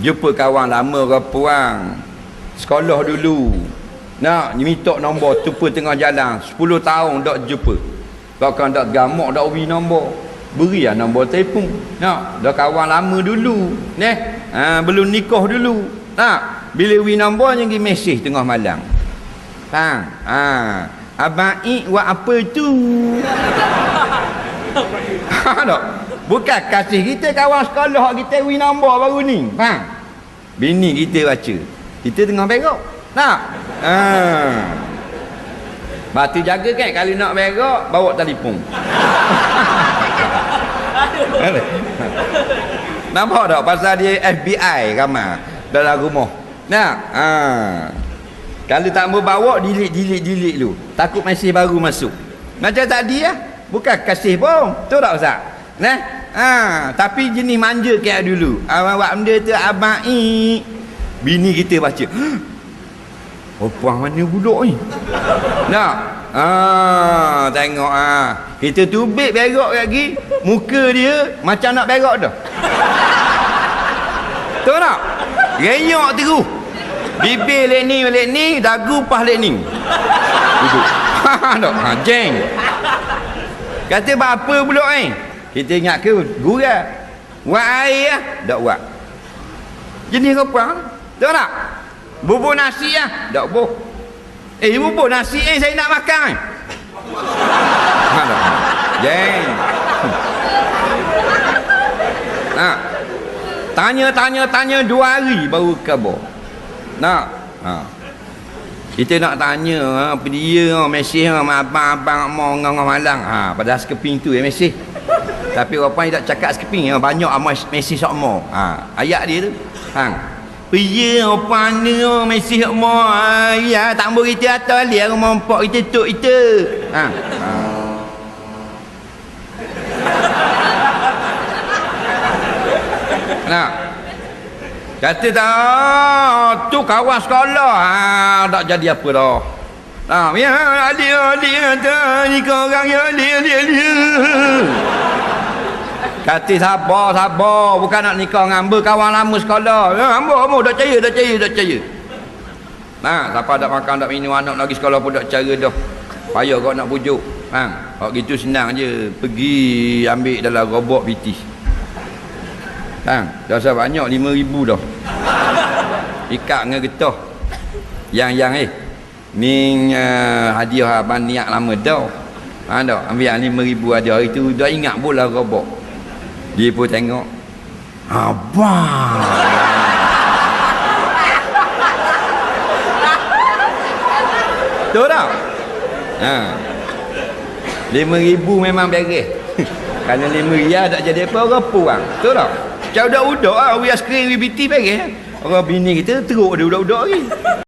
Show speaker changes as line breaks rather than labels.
jumpa kawan lama ke puang sekolah dulu. Nak minta nombor jumpa tengah jalan. 10 tahun tak jumpa. Bahkan tak gamak tak wi nombor. Beri lah nombor telefon. Nak dah kawan lama dulu. Neh ha, belum nikah dulu. Nak bila wi nombor yang pergi mesej tengah malam. Faham? Ha. Abang ik buat apa tu ha tak bukan kasih kita kawan sekolah kita wi nombor baru ni faham bini kita baca kita tengah berak nak ha Batu jaga kan kalau nak berak bawa telefon. Nampak tak pasal dia FBI ramai dalam rumah. Nak? Ha. Kalau tak mau bawa delete delete delete dulu. Takut mesej baru masuk. Macam tadi ya. Bukan kasih pun. Tu tak usah. Nah. Ha, tapi jenis manja kayak dulu. Abang buat benda tu abang i. Bini kita baca. Perempuan mana budak ni? Nak? Ah, tengok ah. Kita tubik berak lagi, muka dia macam nak berak dah. Tahu tak? Renyok terus. Bibir lek ni dagu lek ni. Duduk. Ha tak? Ha jeng. Kata apa pula eh? Kita ingat ke gurau. Buat air ah, tak buat. Jenis apa? Tahu tak? Bubur nasi ah, tak boh. Eh, bubur nasi eh saya nak makan. Eh. Ha. Jeng. Ha. Tanya tanya tanya dua hari baru khabar. Nak. Ha. Kita nak tanya ha, apa dia ha, mesej ha, abang-abang mau ngau malang. Ha, pada skeping tu ya mesej. Tapi orang tak cakap skeping ha, banyak amal mesej sama. Ha, ayat dia tu. Hang. Ya, apa ni oh, mesej mo. Ah, ya, tak mau kita atas dia rumah mpok kita tuk kita. Ha. ha. Nak. Kata tak, tu kawan sekolah. Ha, tak jadi apa dah. Ha, ya, adik, adik, ni kau orang ya, adik, adik, adik. Kata sabar, sabar. Bukan nak nikah ngamba kawan lama sekolah. Ya, ngamba, ngamba. Tak percaya, tak percaya, tak percaya. Nah, siapa tak makan, tak minum anak nak pergi sekolah pun tak cara dah. Payah kau nak pujuk. Ha, kalau gitu senang je. Pergi ambil dalam robot BT. Ha, dah banyak, lima ribu dah. Ikat dengan getah. Yang-yang eh. Ni uh, hadiah abang niat lama dah. Ha, dah. Ambil yang lima ribu hadiah. Hari tu dah ingat pula robot. Dia pun tengok. Abang. Tahu tak? Ha. Lima ribu memang beres. Kalau lima riyal tak jadi apa, orang puang. Tahu tak? Macam udak-udak lah. We are we BT beres. Orang bini kita teruk dia udak-udak lagi.